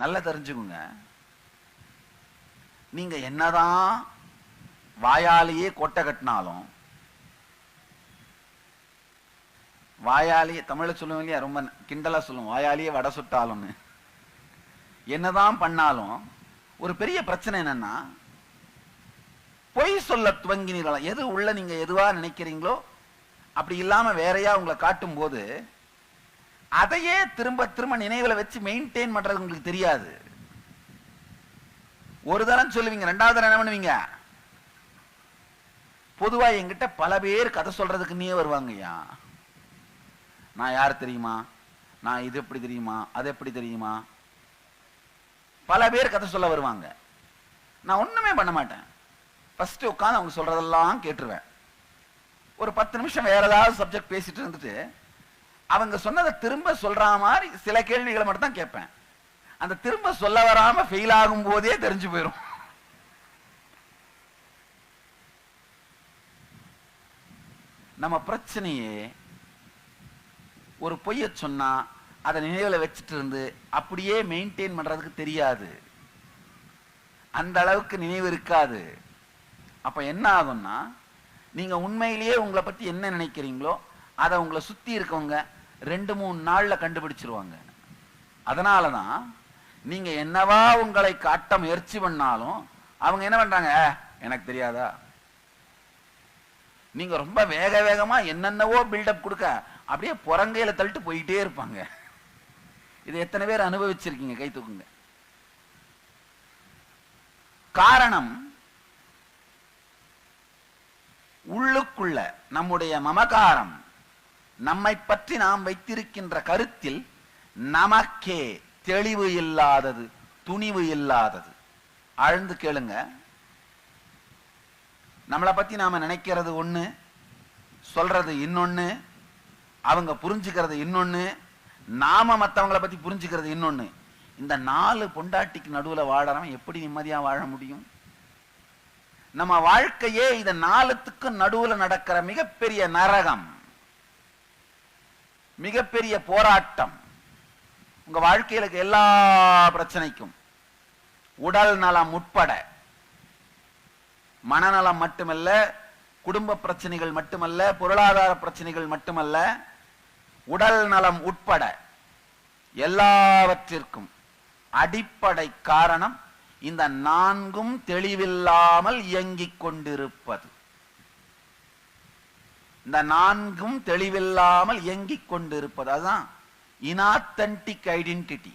நல்லா தெரிஞ்சுக்குங்க. நீங்க என்னதான் வாயாலேயே கொட்டை கட்டினாலும் வாயாலேயே தமிழ சொல்லுவோம் இல்லையா ரொம்ப கிண்டலா சொல்லுவோம் வாயாலேயே வடை சுட்டாலும்னு. என்னதான் பண்ணாலும் ஒரு பெரிய பிரச்சனை என்னன்னா பொய் சொல்ல துவங்கினீர்களா எது உள்ள நீங்க எதுவா நினைக்கிறீங்களோ அப்படி இல்லாம வேறையா உங்களை காட்டும் போது அதையே திரும்ப திரும்ப நினைவுல வச்சு மெயின்டைன் பண்றது உங்களுக்கு தெரியாது. ஒரு தரம் சொல்லுவீங்க ரெண்டாவது தரம் என்ன பண்ணுவீங்க? பொதுவா என்கிட்ட பல பேர் கதை சொல்றதுக்கு நீயே வருவாங்கய்யா. நான் யார் தெரியுமா? நான் இது எப்படி தெரியுமா? அது எப்படி தெரியுமா? பல பேர் கதை சொல்ல வருவாங்க. நான் ஒண்ணுமே பண்ண மாட்டேன். ஃபர்ஸ்ட் உட்காந்து அவங்க சொல்றதெல்லாம் கேட்டுருவேன். ஒரு பத்து நிமிஷம் வேற ஏதாவது சப்ஜெக்ட் பேசிட்டு இருந்துட்டு அவங்க சொன்னதை திரும்ப சொல்ற மாதிரி சில கேள்விகளை மட்டும் தான் கேட்பேன். அந்த திரும்ப சொல்ல வராம ஃபெயில் ஆகும் போதே தெரிஞ்சு போயிடும் நம்ம பிரச்சனையே ஒரு பொய்ய சொன்னா அதை நினைவில் வச்சுட்டு இருந்து அப்படியே மெயின்டைன் பண்றதுக்கு தெரியாது. அந்த அளவுக்கு நினைவு இருக்காது. அப்ப என்ன ஆகும்னா நீங்க உண்மையிலேயே உங்களை பத்தி என்ன நினைக்கிறீங்களோ அதை உங்களை சுத்தி இருக்கவங்க ரெண்டு மூணு நாளில் கண்டுபிடிச்சிருவாங்க. அதனாலதான் நீங்கள் என்னவா உங்களை காட்ட முயற்சி பண்ணாலும் அவங்க என்ன பண்ணுறாங்க எனக்கு தெரியாதா? நீங்கள் ரொம்ப வேக வேகமாக என்னென்னவோ பில்டப் கொடுக்க அப்படியே புறங்கையில் தள்ளிட்டு போயிட்டே இருப்பாங்க. இது எத்தனை பேர் அனுபவிச்சிருக்கீங்க கை தூக்குங்க? காரணம் உள்ளுக்குள்ள நம்முடைய மமகாரம் நம்மை பற்றி நாம் வைத்திருக்கின்ற கருத்தில் நமக்கே தெளிவு இல்லாதது துணிவு இல்லாதது. ஆழ்ந்து கேளுங்க. நம்மளை பத்தி நாம நினைக்கிறது ஒண்ணு சொல்றது இன்னொன்னு அவங்க புரிஞ்சுக்கிறது இன்னொன்னு நாம மத்தவங்கள பத்தி புரிஞ்சுக்கிறது இன்னொன்னு இந்த நாலு பொண்டாட்டிக்கு நடுவுல வாழறவன் எப்படி நிம்மதியா வாழ முடியும்? நம்ம வாழ்க்கையே இந்த நாலுத்துக்கும் நடுவுல நடக்கிற மிகப்பெரிய நரகம். மிகப்பெரிய போராட்டம். உங்க வாழ்க்கையில இருக்க எல்லா பிரச்சனைக்கும் உடல் நலம் உட்பட மனநலம் மட்டுமல்ல குடும்ப பிரச்சனைகள் மட்டுமல்ல பொருளாதார பிரச்சனைகள் மட்டுமல்ல உடல் நலம் உட்பட எல்லாவற்றிற்கும் அடிப்படை காரணம் இந்த நான்கும் தெளிவில்லாமல் இயங்கிக் கொண்டிருப்பது. இந்த நான்கும் தெளிவில்லாமல் இயங்கிக் கொண்டிருப்பது அதுதான் இனாத்தன்டிக் ஐடென்டிட்டி.